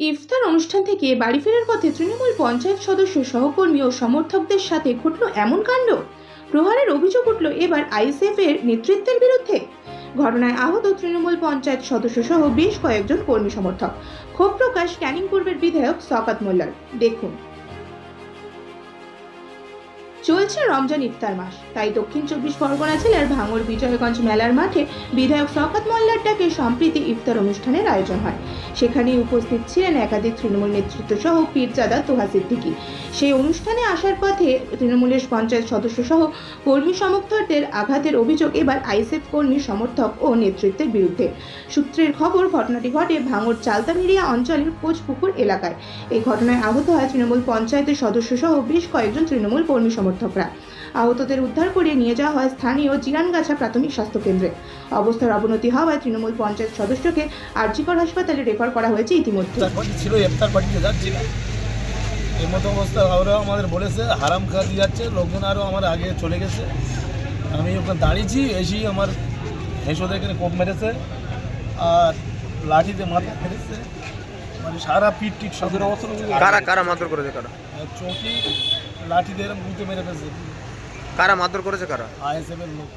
ইফতার অনুষ্ঠান থেকে বাড়ি ফেরার পথে তৃণমূল পঞ্চায়েত সদস্য, সহকর্মী ও সমর্থকদের সাথে ঘটল এমন কাণ্ড। প্রহারের অভিযোগ উঠল এবার আইএসএফ এর নেতৃত্বের বিরুদ্ধে। ঘটনায় আহত তৃণমূল পঞ্চায়েত সদস্য সহ বেশ কয়েকজন কর্মী সমর্থক। ক্ষোভ প্রকাশ ক্যানিং পূর্বের বিধায়ক সকাত মোল্লার। দেখুন। চলছে রমজান ইফতার মাস। তাই দক্ষিণ চব্বিশ পরগনা জেলার ভাঙড় বিজয়গঞ্জ মেলার মাঠে বিধায়ক শওকত মোল্লার ডাকে সম্প্রীতি ইফতার অনুষ্ঠানের আয়োজন হয়। সেখানে উপস্থিত ছিলেন একাধিক তৃণমূল নেতৃত্ব সহ পীরজাদা তোহা সিদ্দিকি। সেই অনুষ্ঠানে আসার পথে তৃণমূলের পঞ্চায়েত সদস্য সহ কর্মী সমর্থকদের আঘাতের অভিযোগ এবার আইসেফ কর্মী সমর্থক ও নেতৃত্বের বিরুদ্ধে। সূত্রের খবর, ঘটনাটি ঘটে ভাঙড় চালতামিরিয়া অঞ্চলের কোচপুকুর এলাকায়। এই ঘটনায় আহত হয় তৃণমূল পঞ্চায়েতের সদস্য সহ বেশ কয়েকজন তৃণমূল কর্মী সমর্থকরা। আহতদের উদ্ধার করে নিয়ে যাওয়া হয় স্থানীয় জিরানগাছা প্রাথমিক স্বাস্থ্য কেন্দ্রে অবস্থার অবনতি হওয়ায় তৃণমূল পঞ্চায়েত সদস্যকে আরজিকর হাসপাতালে রেফার করা হয়েছে ইতিমধ্যে। ছিল ইফতার পার্টিতে যাচ্ছিলাম এই মতো অবস্থা ওরাও আমাদের বলেছে হারাম খাওয়া যাচ্ছে লোকজন আরও আমার আগে চলে গেছে। আমি ওখানে দাঁড়িয়েছি এসেই আমার হেসোদের এখানে কোপ মেরেছে আর লাঠিতে মাথা মেরেছে। মানে সারা পিঠ টিট সব কারা কারা মারধর করেছে কারা? চৌকি লাঠিতে এরকম মেরে ফেলছে। কারা মারধর করেছে কারা? আইএসএফের লোক।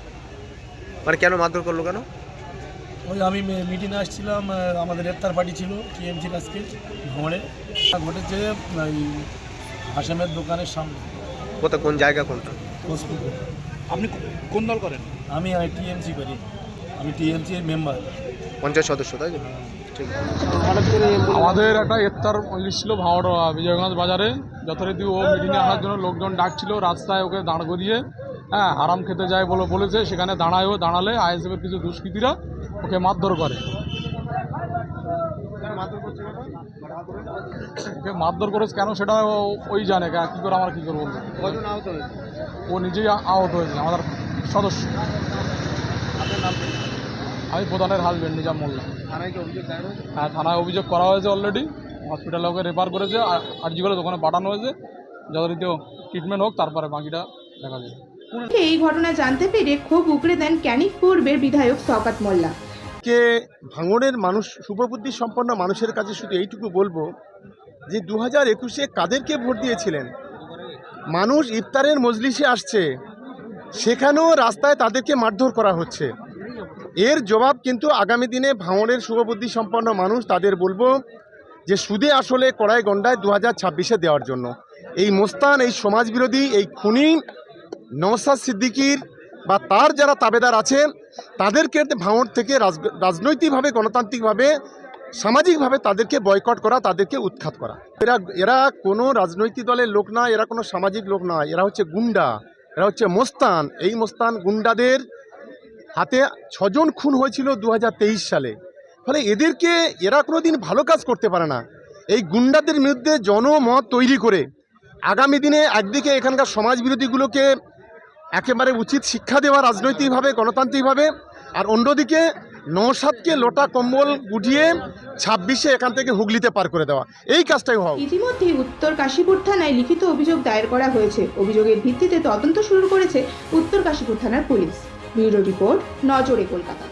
মানে কেন মারধর করল কেন? ওই আমি মিটিংয়ে আসছিলাম আমাদের ইফতার পার্টি ছিল টিএমসির আজকে ভ্রমণে ঘটেছে ওই হাসেমের দোকানের সামনে। কোথায়? কোন জায়গা কোনটা? কোচপুকুর আপনি কোন দল করেন? আমি টিএমসি করি। আমি টিএমসি এর মেম্বার পঞ্চায়েত সদস্য তাই আমাদের একটা ইফতার মজলিস ছিল ভাওড় বিজয়গঞ্জ বাজারে। যথারীতি ও মিটিংয়ে আসার জন্য লোকজন ডাকছিল রাস্তায় ওকে দাঁড় করিয়ে হ্যাঁ হারাম খেতে যায় বলে বলেছে। সেখানে দাঁড়ায় ও দাঁড়ালে আইএসএফের কিছু দুষ্কৃতীরা ওকে মারধর করে। মারধর করেছে কেন সেটা ওই জানে কা- করে আমার কী করে বলব? ও নিজেই আহত হয়েছে আমাদের সদস্য। আমি প্রধানের হাজবেন্ড নিজাম মোল্লা হ্যাঁ থানায় অভিযোগ করা হয়েছে অলরেডি হসপিটালে ওকে রেফার করেছে আর আরজি করে দোকানে পাঠানো হয়েছে। যথারীতি ট্রিটমেন্ট হোক তারপরে বাকিটা দেখা যাবে। এই ঘটনা জানতে পেরে ক্ষোভ উগড়ে দেন ক্যানিক পূর্বের বিধায়ক শওকত মোল্লা। কে ভাঙড়ের মানুষ শুভবুদ্ধি সম্পন্ন মানুষের কাছে শুধু এইটুকু বলব যে দু হাজার একুশে কাদেরকে ভোট দিয়েছিলেন? মানুষ ইফতারের মজলিসে আসছে সেখানেও রাস্তায় তাদেরকে মারধর করা হচ্ছে। এর জবাব কিন্তু আগামী দিনে ভাঙড়ের শুভবুদ্ধি সম্পন্ন মানুষ তাদের বলব যে সুদে আসলে কড়াই গন্ডায় দু হাজার ছাব্বিশে দেওয়ার জন্য। এই মোস্তান, এই সমাজবিরোধী, এই খুনি নওসাদ সিদ্দিকির বা তার যারা তাবেদার আছে, তাদেরকে ভাঙড় থেকে রাজ- রাজনৈতিকভাবে, গণতান্ত্রিকভাবে, সামাজিকভাবে তাদেরকে বয়কট করা, তাদেরকে উৎখাত করা। এরা এরা কোনো রাজনৈতিক দলের লোক না, এরা কোনো সামাজিক লোক না, এরা হচ্ছে গুন্ডা, এরা হচ্ছে মোস্তান। এই মোস্তান গুন্ডাদের হাতে ছজন খুন হয়েছিল দু হাজার তেইশ সালে। ফলে এদেরকে এরা কোনো দিন ভালো কাজ করতে পারে না। এই গুন্ডাদের বিরুদ্ধে জনমত তৈরি করে আগামী দিনে একদিকে এখানকার সমাজ বিরোধীগুলোকে একেবারে উচিত শিক্ষা দেওয়া রাজনৈতিকভাবে, গণতান্ত্রিকভাবে, আর অন্যদিকে নৌসাদকে লোটা কম্বল গুটিয়ে ছাব্বিশে এখান থেকে হুগলিতে পার করে দেওয়া। এই কাজটাই হওয়া উচিত। ইতিমধ্যেই উত্তর কাশীপুর থানায় লিখিত অভিযোগ দায়ের করা হয়েছে। অভিযোগের ভিত্তিতে তদন্ত শুরু করেছে উত্তর কাশীপুর থানার পুলিশ। ব্যুরো রিপোর্ট নজরে কলকাতা।